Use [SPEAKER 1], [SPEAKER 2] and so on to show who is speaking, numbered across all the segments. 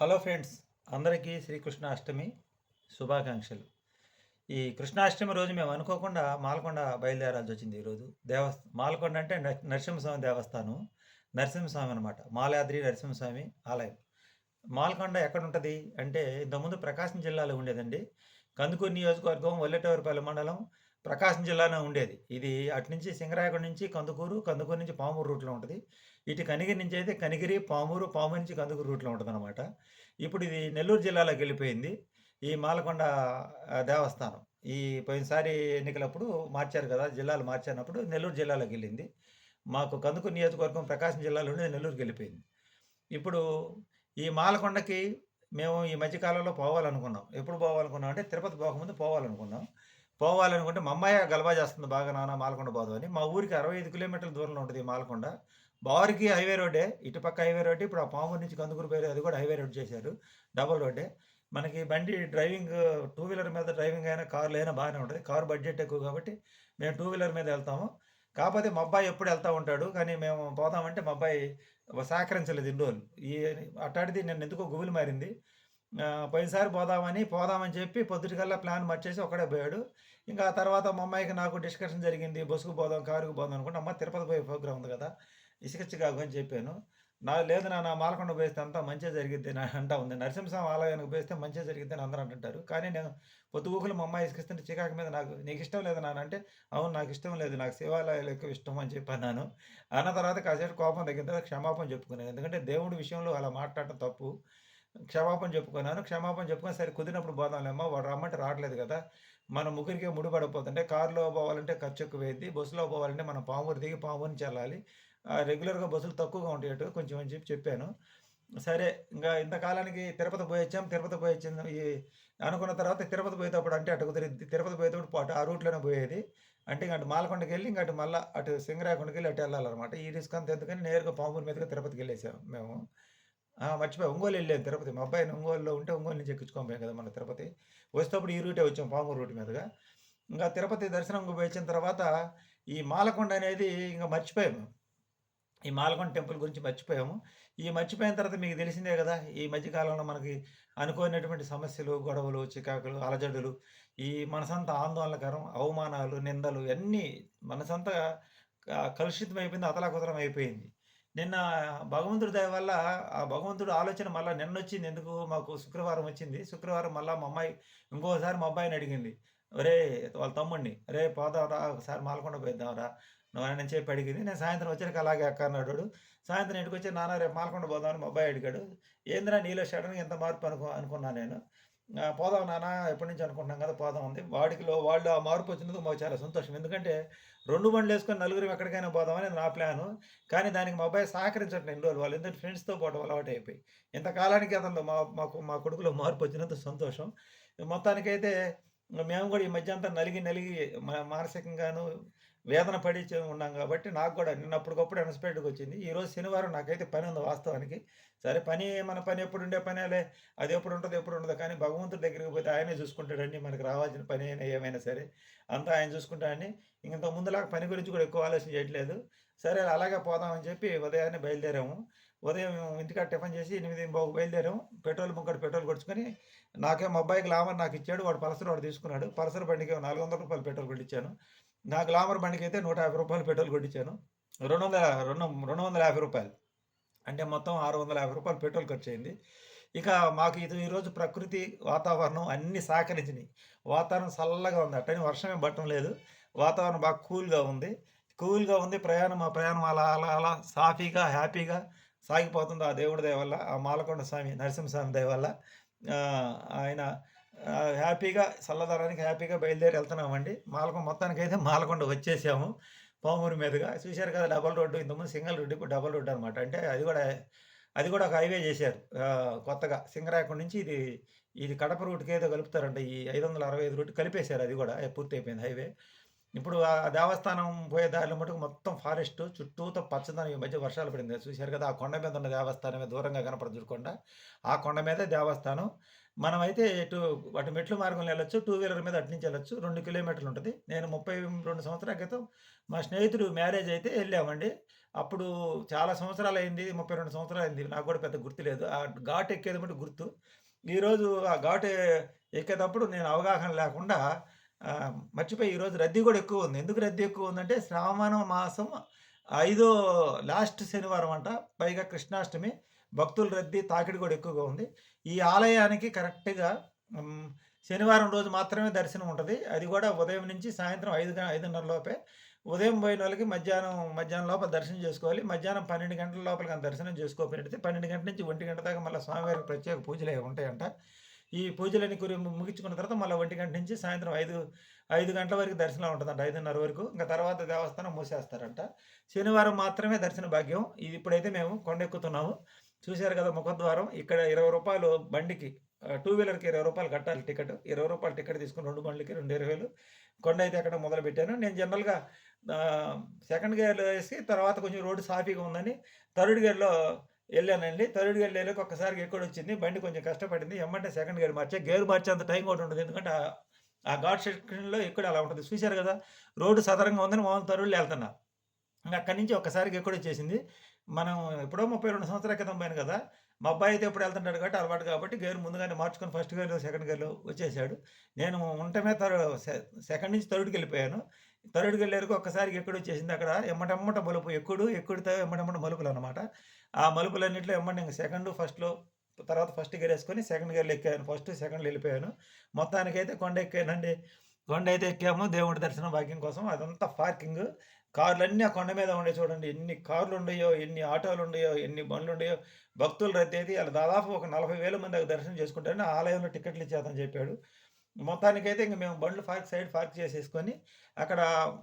[SPEAKER 1] Hello friends అందరికీ శ్రీకృష్ణ అష్టమి శుభాకాంక్షలు. ఈ కృష్ణాష్టమి రోజు మేము అనుకోకుండా మాలకొండ బయలుదేరాల్సి వచ్చింది ఈరోజు. దేవస్థ మాలకొండ అంటే నరసింహస్వామి దేవస్థానం నరసింహస్వామి అనమాట మాలాద్రి నరసింహస్వామి ఆలయం. మాలకొండ ఎక్కడ ఉంటుంది అంటే ఇంతకుముందు ప్రకాశం జిల్లాలో ఉండేదండి. కందుకూరు నియోజకవర్గం వల్లెటవరపల్లి మండలం ప్రకాశం జిల్లాలో ఉండేది. ఇది అటు నుంచి సింగరాయకొండ నుంచి కందుకూరు కందుకూరు నుంచి పామూరు రూట్లో ఉంటుంది. ఇటు కనిగిరి నుంచి అయితే కనిగిరి పామూరు పామూరు నుంచి కందుకూరు రూట్లో ఉంటుంది అనమాట ఇప్పుడు ఇది నెల్లూరు జిల్లాలోకి వెళ్ళిపోయింది. ఈ మాలకొండ దేవస్థానం. ఈ పోయినసారి ఎన్నికలప్పుడు మార్చారు కదా జిల్లాలు మార్చినప్పుడు నెల్లూరు జిల్లాలోకి వెళ్ళింది. మాకు కందుకూరు నియోజకవర్గం ప్రకాశం జిల్లాలో ఉండేది నెల్లూరుకి వెళ్ళిపోయింది. ఇప్పుడు ఈ మాలకొండకి మేము ఈ మధ్యకాలంలో పోవాలనుకున్నాం. ఎప్పుడు పోవాలనుకున్నాం అంటే తిరుపతి పోకముందు పోవాలనుకున్నాం. పోవాలనుకుంటే మా అమ్మాయి గలబా చేస్తుంది బాగా నాన్న మాలకొండ పోదు అని. మా ఊరికి అరవై ఐదు కిలోమీటర్ల దూరంలో ఉంటుంది మాలకొండ. బారికి హైవే రోడ్డే ఇటుపక్క హైవే రోడ్డు ఇప్పుడు ఆ పామూరు నుంచి కందుకూరు పేరు అది కూడా హైవే రోడ్ చేశారు. డబల్ రోడ్డే. మనకి బండి డ్రైవింగ్ టూ వీలర్ మీద డ్రైవింగ్ అయినా కార్లు అయినా బాగానే ఉంటుంది. కారు బడ్జెట్ ఎక్కువ కాబట్టి మేము టూ వీలర్ మీద వెళ్తాము. కాకపోతే మా అబ్బాయి ఎప్పుడు వెళ్తూ ఉంటాడు కానీ మేము పోదామంటే మా అబ్బాయి సహకరించలేదు ఇన్ని రోజులు ఈ అట్టాడిది నేను ఎందుకో గుబులు మారింది. పోయినసారి పోదామని పోదామని చెప్పి పొద్దుటికల్లా ప్లాన్ మర్చేసి ఒకడే పోయాడు. ఇంకా ఆ తర్వాత మా అమ్మాయికి నాకు డిస్కషన్ జరిగింది బస్సుకు పోదాం కారుకు పోదాం అనుకుంటే అమ్మ తిరుపతి పోయే ప్రోగ్రామ్ ఉంది కదా ఇసుకచ్చికాకు అని చెప్పాను. నా లేదు నా నా మాలకొండ పోయిస్తే అంతా మంచిగా జరిగిద్ది నా అంటా ఉంది. నరసింహస్వామి ఆలయానికి పోయిస్తే మంచిగా జరిగిద్ది అని అందరూ అంటుంటారు. కానీ నేను పొద్దుగూకులు మా అమ్మాయి ఇసుకిస్తుంటే చికాకు మీద నాకు నీకు ఇష్టం లేదు నాన్న అంటే అవును నాకు ఇష్టం లేదు నాకు శివాలయాలు ఎక్కువ ఇష్టం అని చెప్పన్నాను అన్న తర్వాత కాసేపు కోపం తగ్గిన తర్వాత క్షమాపణ చెప్పుకున్నాను. ఎందుకంటే దేవుడి విషయంలో అలా మాట్లాడటం తప్పు. క్షమాపణ చెప్పుకున్నాను. క్షమాపణ చెప్పుకొని సరే కుదిరినప్పుడు పోదాంలేమ్మా వాడు రమ్మంటే రావట్లేదు కదా. మన ముగ్గురికి ముడిపడిపోతుంటే కారులో పోవాలంటే ఖర్చు ఎక్కువ వేద్ది బస్సులో పోవాలంటే మనం పామూరు దిగి పామూరు నుంచి వెళ్ళాలి రెగ్యులర్గా బస్సులు తక్కువగా ఉంటాయి కొంచెం అని చెప్పి చెప్పాను. సరే ఇంకా ఇంతకాలానికి తిరుపతి పోయి వచ్చాం. తిరుపతి పోయి వచ్చింది ఈ అనుకున్న తర్వాత తిరుపతి పోయేటప్పుడు అంటే అటు కుదిరింది తిరుపతి పోయేటప్పుడు అటు ఆ రూట్లోనే పోయేది. అంటే ఇంక అటు మాలకొండకి వెళ్ళి ఇంక అటు మళ్ళీ అటు సింగరాకొండకి వెళ్ళి అటు వెళ్ళాలన్నమాట. ఈ రిస్క్ అంతా ఎందుకని నేరుగా పామూరు మీదుగా తిరుపతికి వెళ్ళేసాం మేము. మర్చిపోయి ఒంగోలు వెళ్ళాను తిరుపతి. మా అబ్బాయిని ఒంగోలులో ఉంటే ఒంగోలు నుంచి ఎక్కించుకోపోయాం కదా! మన తిరుపతి. వచ్చేటప్పుడు ఈ రూటే వచ్చాం పాము రూట్ మీదుగా. ఇంకా తిరుపతి దర్శనంకి వచ్చిన తర్వాత ఈ మాలకొండ అనేది ఇంకా మర్చిపోయాము. ఈ మాలకొండ టెంపుల్ గురించి మర్చిపోయాము. ఈ మర్చిపోయిన తర్వాత మీకు తెలిసిందే కదా! ఈ మధ్యకాలంలో మనకి అనుకోనటువంటి సమస్యలు, గొడవలు, చికాకులు, అలజడులు, ఈ మనసంతా ఆందోళనకరం, అవమానాలు, నిందలు ఇయన్నీ మనసంతా క అయిపోయింది అతలాకుతలం అయిపోయింది. నిన్న భగవంతుడి దయ వల్ల ఆ భగవంతుడు ఆలోచన మళ్ళీ నిన్న వచ్చింది ఎందుకు మాకు శుక్రవారం వచ్చింది. శుక్రవారం మళ్ళీ మా అమ్మాయి ఇంకోసారి మా అబ్బాయిని అడిగింది. ఒరేయ్! వాళ్ళ తమ్ముడిని, రే పోదాంరా ఒకసారి మాలకొండ పోయిద్దాంరా" అని చెప్పి అడిగింది. నేను సాయంత్రం వచ్చాక అలాగే అక్క అన్నాడు వాడు. సాయంత్రం ఇంటికొచ్చి నాన్న రేపు మాలకొండ పోదాం అని మా అబ్బాయి అడిగాడు. ఏందిరా నీలో సడెన్‌గా ఇంత మార్పు అనుకో అనుకున్నాను నేను. పోదాం నాన్న ఎప్పటి నుంచి అనుకుంటున్నాం కదా! పోదాం ఉంది వాడికిలో వాళ్ళు ఆ మార్పు వచ్చినందుకు మాకు చాలా సంతోషం. ఎందుకంటే 2 బండ్లేసుకొని నలుగురం ఎక్కడికైనా పోదామని నా ప్లాను. కానీ దానికి మా అబ్బాయి సహకరించట్లేదు ఇన్ని రోజులు. ఎందుకంటే ఫ్రెండ్స్‌తో పోవడం అలవాటయిపోయి. ఇంతకాలానికి అతను మా మాకు మా కొడుకులో మార్పు వచ్చినందుకు సంతోషం. మొత్తానికైతే మేము కూడా ఈ మధ్య అంతా నలిగి నలిగి మా మానసికంగాను వేదన పడి ఉన్నాం కాబట్టి నాకు కూడా నిన్న అప్పటికప్పుడు వచ్చింది. ఈరోజు శనివారం నాకైతే పని ఉంది వాస్తవానికి. సరే పని మన పని ఎప్పుడు ఉండే పనేలే. అది ఎప్పుడు ఉంటుంది ఎప్పుడు ఉండదు కానీ భగవంతుడి దగ్గరికి పోతే ఆయనే చూసుకుంటాడండి మనకి మనకు రావాల్సిన పని అయినా ఏమైనా సరే. అంతా ఆయన చూసుకుంటాడని ఇంక ఇంతకు ముందులాగా పని గురించి కూడా ఎక్కువ ఆలోచన చేయట్లేదు. సరే అలాగే పోదామని చెప్పి ఉదయాన్నే బయలుదేరాము. ఉదయం ఇంటికాడ టిఫిన్ చేసి 8:15కి బయలుదేరాము. పెట్రోల్ బంక్ పెట్రోల్ కొడుచుకొని నాకేమో అబ్బాయికి అబ్బాయి నాకు ఇచ్చాడు వాడు పల్సర్ వాడు తీసుకున్నాడు. పర్సరీ బండికి నాలుగు వందల రూపాయలు పెట్రోల్ కొట్టించాను. నా గ్లామర్ బండికైతే రూ. 150 పెట్రోల్ కొట్టించాను. రెండు వందల రెండు రెండు వందల యాభై రూపాయలు. అంటే మొత్తం ఆరు వందల యాభై రూపాయలు పెట్రోల్ ఖర్చయింది. ఇక మాకు ఇది ఈరోజు ప్రకృతి, వాతావరణం అన్నీ సహకరించినాయి వాతావరణం చల్లగా ఉంది. అట్టని వర్షమే పట్టడం లేదు. వాతావరణం బాగా కూల్‌గా ఉంది. కూల్‌గా ఉంది. ప్రయాణం మా ప్రయాణం అలా అలా అలా సాఫీగా, హ్యాపీగా సాగిపోతుంది. ఆ దేవుడి దయ వల్ల, ఆ మాలకొండ స్వామి నరసింహస్వామి దయ వల్ల. ఆయన హ్యాపీగా చల్లదరానికి హ్యాపీగా బయలుదేరి వెళ్తున్నామండి. మాలకొండ మొత్తానికైతే మాలకొండ వచ్చేసాము. పామూరు మీదుగా. చూశారు కదా! డబుల్ రోడ్డు ఇంతకుముందు సింగిల్ రోడ్డు ఇప్పుడు డబుల్ రోడ్ అనమాట. అంటే అది కూడా అది కూడా ఒక హైవే చేశారు. కొత్తగా సింగరాయకొండ నుంచి ఇది ఇది కడప రూట్‌కి ఏదో కలుపుతారంట. ఈ 565 రూట్ కలిపేశారు అది కూడా పూర్తయిపోయింది హైవే. ఇప్పుడు ఆ దేవస్థానం పోయే దారిలో మటుకు మొత్తం ఫారెస్ట్ చుట్టూతో పచ్చదనం ఈ మధ్య వర్షాలు పడింది. చూశారు కదా! ఆ కొండ మీద ఉన్న దేవస్థానమే దూరంగా కనపడదు చూడకుండా ఆ కొండ మీద దేవస్థానం. మనమైతే ఇటు అటు మెట్ల మార్గంలో వెళ్ళొచ్చు. టూ వీలర్ మీద అటు నుంచి వెళ్ళొచ్చు. రెండు కిలోమీటర్లు ఉంటుంది నేను 32 సంవత్సరాల క్రితం మా స్నేహితుడు మ్యారేజ్ అయితే వెళ్ళామండి అప్పుడు చాలా సంవత్సరాలు అయింది ముప్పై రెండు సంవత్సరాలు అయింది నాకు కూడా పెద్ద గుర్తు లేదు ఆ ఘాట్ ఎక్కేది మటు గుర్తు. ఈరోజు ఆ ఘాట్ ఎక్కేటప్పుడు నేను అవగాహన లేకుండా మర్చిపోయి ఈరోజు రద్దీ కూడా ఎక్కువ ఉంది ఎందుకు రద్దీ ఎక్కువ ఉందంటే శ్రావణ మాసం ఐదో లాస్ట్ శనివారం అంట. పైగా కృష్ణాష్టమి. భక్తుల రద్దీ, తాకిడి కూడా ఎక్కువగా ఉంది. ఈ ఆలయానికి కరెక్ట్‌గా శనివారం రోజు మాత్రమే దర్శనం ఉంటుంది అది కూడా ఉదయం నుంచి సాయంత్రం ఐదు ఐదున్నర లోపే. ఉదయం పోయినోళ్ళకి మధ్యాహ్నం, మధ్యాహ్నం లోపల దర్శనం చేసుకోవాలి మధ్యాహ్నం 12 గంటల లోపల కానీ దర్శనం జేసుకోకపోయినట్టయితే 12 గంటల నుంచి ఒంటి గంట దాకా మళ్ళీ స్వామివారికి ప్రత్యేక పూజలు ఉంటాయంట. ఈ పూజలని కురి ముగించుకున్న తర్వాత మళ్ళీ ఒంటి గంట నుంచి సాయంత్రం 5, 5 గంటల వరకు దర్శనం ఉంటుందంట ఐదున్నర వరకు. ఇంకా తర్వాత దేవస్థానం మూసేస్తారంట. శనివారం మాత్రమే దర్శన భాగ్యం. ఇది ఇప్పుడైతే మేము కొండెక్కుతున్నాము. చూశారు కదా ముఖద్వారం. ఇక్కడ ఇరవై రూపాయలు బండికి టూ వీలర్‌కి ఇరవై రూపాయలు కట్టాలి టికెట్. ఇరవై రూపాయలు టికెట్ తీసుకొని 2 బండ్లకి 2,20,000 కొండైతే ఎక్కడం మొదలుపెట్టాను. నేను జనరల్‌గా సెకండ్ గేర్‌లో వేసి తర్వాత కొంచెం రోడ్డు సాఫీగా ఉందని థర్డ్ గేర్‌లో వెళ్ళానండి థర్డ్ గేర్‌లో ఎళ్ళాక ఎక్కడ ఎక్కడొచ్చింది. బండి కొంచెం కష్టపడింది. ఎమ్మంటే సెకండ్ గేర్ మార్చే గేర్ మార్చేంత టైం కూడా ఉండదు. ఎందుకంటే ఆ ఘాట్ సెక్షన్‌లో ఎక్కడ అలా ఉంటుంది చూశారు కదా రోడ్డు సదరంగా ఉందని మామూలు తరువులు వెళ్తున్నా అక్కడి నుంచి ఒక్కసారిగా ఎక్కడొచ్చేసింది. మనం ఎప్పుడో 32 సంవత్సరాల క్రితం పోయాను కదా మా అబ్బాయి అయితే ఎప్పుడు వెళ్తుంటాడు కాబట్టి అలవాటు కాబట్టి గేర్ ముందుగానే మార్చుకొని ఫస్ట్ గేర్‌లో, సెకండ్ గేర్‌లో వచ్చేసాడు. నేను ఉండటమే థర్ సెకండ్ నుంచి థర్డ్కి వెళ్ళిపోయాను థర్డ్కి వెళ్ళేరకు ఒక్కసారి ఎక్కడ ఎక్కడొచ్చేసింది అక్కడ ఎమ్మటమ్మట మలుపు ఎక్కుడు, ఎక్కుడితో ఎమ్మటమ్మట మలుపులు అనమాట ఆ మలుపులన్నిట్లో ఎమ్మటి ఇంకా సెకండు, ఫస్ట్‌లో తర్వాత ఫస్ట్ గేర్ వేసుకొని సెకండ్ గేర్‌లో ఎక్కాను. ఫస్ట్, సెకండ్‌లో వెళ్ళిపోయాను మొత్తానికైతే కొండ ఎక్కానండి. అయితే ఎక్కాము దేవుడి దర్శనం భాగ్యం కోసం. అదంతా పార్కింగ్ కార్లన్నీ ఆ కొండ మీద ఉండే చూడండి. ఎన్ని కార్లు కార్లుండయో, ఎన్ని ఆటోలుండయో, ఎన్ని బండ్లుండయో, భక్తులు రద్దీ ఆళ్ళు దాదాపు ఒక నలభై వేల మంది దాకా దర్శనం చేసుకుంటారని ఆలయంలో టికెట్లు ఇచ్చేదని చెప్పాడు. మొత్తానికైతే ఇంక మేము బండ్లు పార్క్ సైడ్ పార్క్ చేసేసుకొని అక్కడ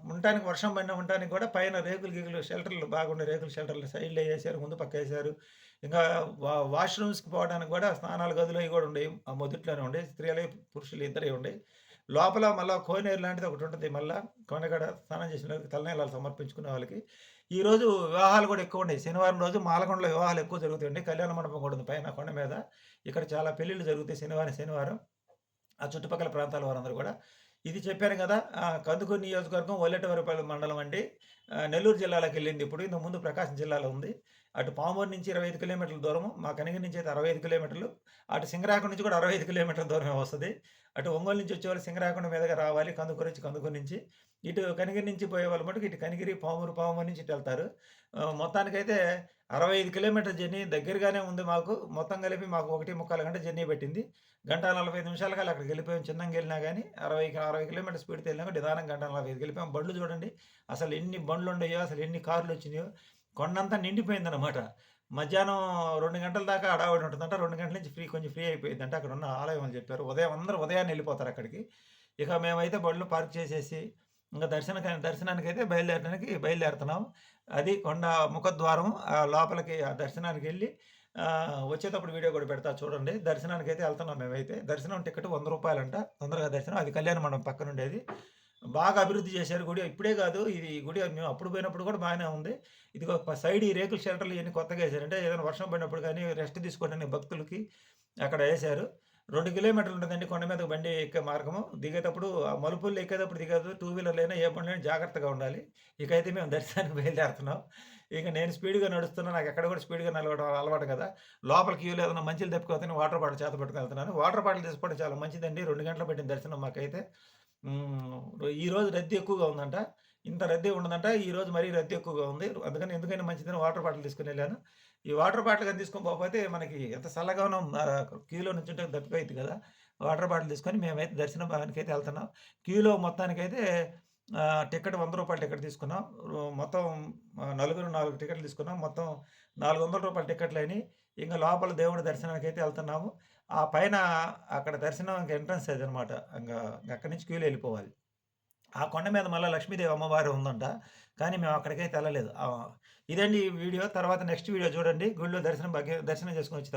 [SPEAKER 1] ఉండటానికి వర్షం పడిన ఉండటానికి కూడా పైన రేకులు, గీకులు షెల్టర్‌లు బాగుండే రేకులు షెల్టర్‌లు సైడ్‌లో వేసారు ముందు పక్క ఏసారు. ఇంకా వా వాష్‌రూమ్స్‌కి పోవడానికి కూడా స్నానాల గదులు అవి కూడా ఉండేవి ఆ మొదట్లోనే ఉండేవి స్త్రీలే పురుషులు ఇద్దరే ఉండేవి లోపల మళ్ళీ కోనేరు లాంటిది ఒకటి ఉంటుంది మళ్ళీ కొండకాడ స్నానం చేసిన వాళ్ళకి తలనీలాలు సమర్పించుకునే వాళ్ళకి. ఈరోజు వివాహాలు కూడా ఎక్కువ ఉన్నాయి శనివారం రోజు మాలకొండలో వివాహాలు ఎక్కువ జరుగుతాయండి. కళ్యాణ మండపం కూడా ఉంది పైన కొండ మీద. ఇక్కడ చాలా పెళ్ళిళ్ళు జరుగుతాయి శనివారం, శనివారం. ఆ చుట్టుపక్కల ప్రాంతాల వారందరూ కూడా ఇది చెప్పాను కదా కందుకూరు నియోజకవర్గం ఒల్లెటవరపల్లి మండలం అండి. నెల్లూరు జిల్లాలోకి వెళ్ళింది ఇప్పుడు. ఇంతకుముందు ప్రకాశం జిల్లాలో ఉంది. అటు పామూరు నుంచి 25 కిలోమీటర్ల దూరము. మా కనిగిరి నుంచి అయితే 65 కిలోమీటర్లు. అటు సింగరాకొండ నుంచి కూడా 65 కిలోమీటర్ల దూరమే వస్తుంది అటు ఒంగోలు నుంచి వచ్చేవాళ్ళు సింగరాకొండ మీదగా రావాలి. కందుకూరు వచ్చి కందుకూరు నుంచి. ఇటు కనిగిరి నుంచి పోయేవాళ్ళు మటుకు ఇటు కనిగిరి, పామూరు, పామూరు నుంచి ఇటు వెళ్తారు మొత్తానికైతే అరవై ఐదు కిలోమీటర్ జర్నీ దగ్గరగానే ఉంది మాకు. మొత్తం కలిపి మాకు 1:45 గంట జర్నీ పెట్టింది గంట నలభై నిమిషాల కాలు అక్కడికి వెళ్ళిపోయాం చిన్నంగా వెళ్ళినా కానీ అరవై అరవై కిలోమీటర్ స్పీడ్‌తో వెళ్ళినా నిదానం గంట గంట 45కి వెళ్ళిపోయాం. బండ్లు చూడండి. అసలు ఎన్ని బండ్లుండయో, అసలు ఎన్ని కార్లు వచ్చినాయో కొండంతా నిండిపోయిందనమాట. మధ్యాహ్నం రెండు గంటల దాకా అడావిడి ఉంటుందంట రెండు గంటల నుంచి ఫ్రీ కొంచెం ఫ్రీ అయిపోయిందంట అక్కడ ఉన్న ఆలయం అని చెప్పారు. ఉదయం అందరూ ఉదయాన్నే వెళ్ళిపోతారు అక్కడికి ఇక మేమైతే బండ్లు పార్క్ చేసేసి ఇంకా దర్శన దర్శనానికి అయితే బయలుదేరడానికి బయలుదేరుతున్నాం. అది కొండ ముఖద్వారం. లోపలికి ఆ దర్శనానికి వెళ్ళి వచ్చేటప్పుడు వీడియో కూడా పెడతా చూడండి. దర్శనానికి అయితే వెళ్తున్నాం మేమైతే. దర్శనం టికెట్ వంద రూపాయలంట తొందరగా దర్శనం. అది కళ్యాణ మండపం పక్కనుండేది. బాగా అభివృద్ధి చేశారు గుడి. ఇప్పుడే కాదు ఇది గుడి మేము అప్పుడు పోయినప్పుడు కూడా బాగానే ఉంది. ఇదిగో సైడ్ ఈ రేకుల షెల్టర్‌లు ఇవన్నీ కొత్తగా వేశారంటే అంటే ఏదైనా వర్షం పడినప్పుడు కానీ రెస్ట్ తీసుకోవడానికి భక్తులకి అక్కడ వేశారు రెండు కిలోమీటర్లు ఉంటుందండి కొండ మీద బండి ఎక్కే మార్గము. దిగేటప్పుడు ఆ మలుపులు ఎక్కేటప్పుడు దిగదు టూ వీలర్‌లైనా, ఏ బండ్లైనా జాగ్రత్తగా ఉండాలి. ఇక అయితే మేము దర్శనానికి బయలుదేరుతున్నాం. ఇక నేను స్పీడ్‌గా నడుస్తున్నా. నాకు ఎక్కడ కూడా స్పీడ్‌గా నడవడం అలవాటు కదా లోపల క్యూలో ఏదైనా మంచిలు తెప్పుకోకపోతే వాటర్ బాటిల్ చేత పెట్టుకుని వెళ్తున్నాను వాటర్ బాటిల్ తీసుకోవడం చాలా మంచిదండి. రెండు గంటలు పెట్టిన దర్శనం మాకైతే. ఈరోజు రద్దీ ఎక్కువగా ఉందంట. ఇంత రద్దీ ఉండదంట. ఈరోజు మరీ రద్దీ ఎక్కువగా ఉంది. అందుకని ఎందుకైనా మంచిదని వాటర్ బాటిల్ తీసుకుని వెళ్ళాను ఈ వాటర్ బాటిల్ కానీ తీసుకొని పోకపోతే మనకి ఎంత చల్లగానో ఉన్నాం క్యూలో ఉంటే దప్పిపోయింది కదా వాటర్ బాటిల్ తీసుకొని మేమైతే దర్శన అయితే వెళ్తున్నాం క్యూలో మొత్తానికైతే టికెట్ వంద రూపాయల టికెట్ తీసుకున్నాం. మొత్తం నలుగురు నాలుగు టికెట్లు తీసుకున్నాం. మొత్తం నాలుగు వందల రూపాయల టికెట్లు అయినాయి ఇంకా లోపల దేవుడి దర్శనానికి అయితే వెళ్తున్నాము ఆ పైన అక్కడ దర్శనంకి ఎంట్రన్స్ అనమాట ఇంకా అక్కడి నుంచి క్యూలో వెళ్ళిపోవాలి ఆ కొండ మీద మళ్ళీ లక్ష్మీదేవి అమ్మవారు ఉందంట. కానీ మేము అక్కడికైతే వెళ్ళలేదు ఇదండి వీడియో. తర్వాత నెక్స్ట్ వీడియో చూడండి. గుడిలో దర్శనం భాగ్యం దర్శనం చేసుకొని వచ్చి